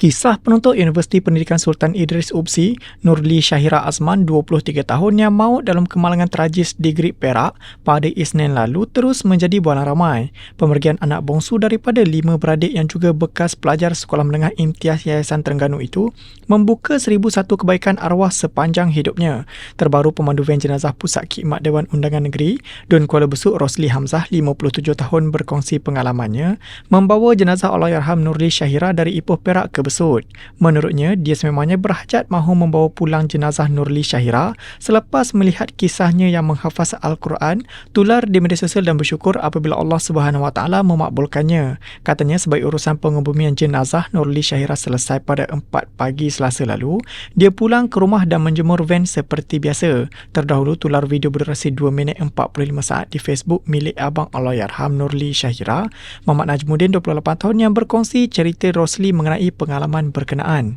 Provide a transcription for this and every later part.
Kisah penuntut Universiti Pendidikan Sultan Idris UPSI, Nurli Syahira Azman, 23 tahun yang maut dalam kemalangan tragis di Grip Perak pada Isnin lalu terus menjadi bualan ramai. Pemergian anak bongsu daripada lima beradik yang juga bekas pelajar Sekolah Menengah Imtiaz Yayasan Terengganu itu membuka seribu satu kebaikan arwah sepanjang hidupnya. Terbaru pemandu van jenazah Pusat Khidmat Dewan Undangan Negeri, Dun Kuala Besut Rosli Hamzah, 57 tahun berkongsi pengalamannya, membawa jenazah Allahyarham Nurli Syahira dari Ipoh Perak ke Besut. Menurutnya, dia sememangnya berhajat mahu membawa pulang jenazah Nurli Syahira selepas melihat kisahnya yang menghafaz Al-Quran, tular di media sosial dan bersyukur apabila Allah Subhanahu Wa Taala memakbulkannya. Katanya sebaik urusan pengebumian jenazah Nurli Syahira selesai pada 4 pagi Selasa lalu, dia pulang ke rumah dan menjemur van seperti biasa. Terdahulu tular video berdurasi 2 minit 45 saat di Facebook milik abang Allahyarham Nurli Syahira, Muhammad Najmuddin 28 tahun yang berkongsi cerita Rosli mengenai pengalaman berkenaan.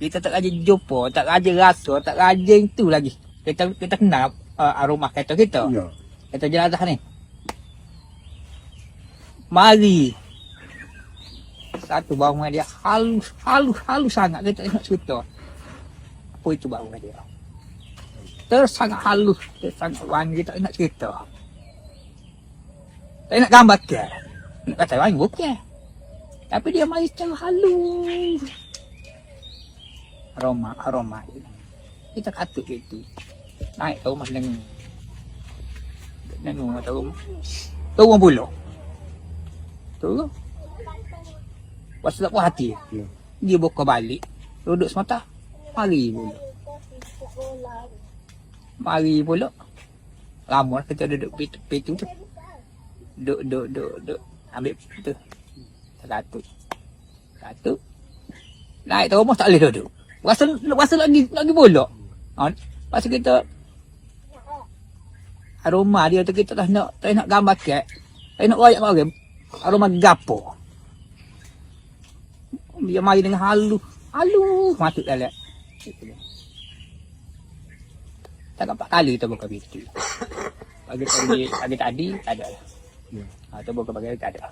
Kita tak raja jumpa, tak raja rasa, tak raja itu lagi. Kita kita kenal uh, aroma kereta kita. Ya. Kereta jenazah ni. Mari. Satu bangunan dia halus, halus, halus sangat. Kita tengok cerita. Apa itu bangunan dia? Terus sangat halus. Terus sangat wangi. Kita nak cerita. Tak nak gambar ke? Nak kata wangi bukan. Tapi dia mari secara halus. Aroma, aroma. Kita katut itu. Naik ke rumah dengan dengan rumah. Turun bulu. Turun. Tak puas hati. Ya. Dia buka balik. Duduk semata. Mari pula. Mari pula. Lama lah kita duduk pintu, tu. Duduk, duduk, duduk. Ambil tu. Satu. Satu. Naik ke rumah tak boleh duduk. Rasa, rasa lagi, lagi bolak. Ha, Lepas tu kita aroma dia tu kita tak nak tak nak gambar kek. Tak nak royak orang. Aroma gapo. Dia mari dengan halu. Halu masuk dalam. Tak nampak kali kita buka pintu. Pagi tadi, pagi tadi tak ada. Ya. Ha, tu buka pagi tak ada.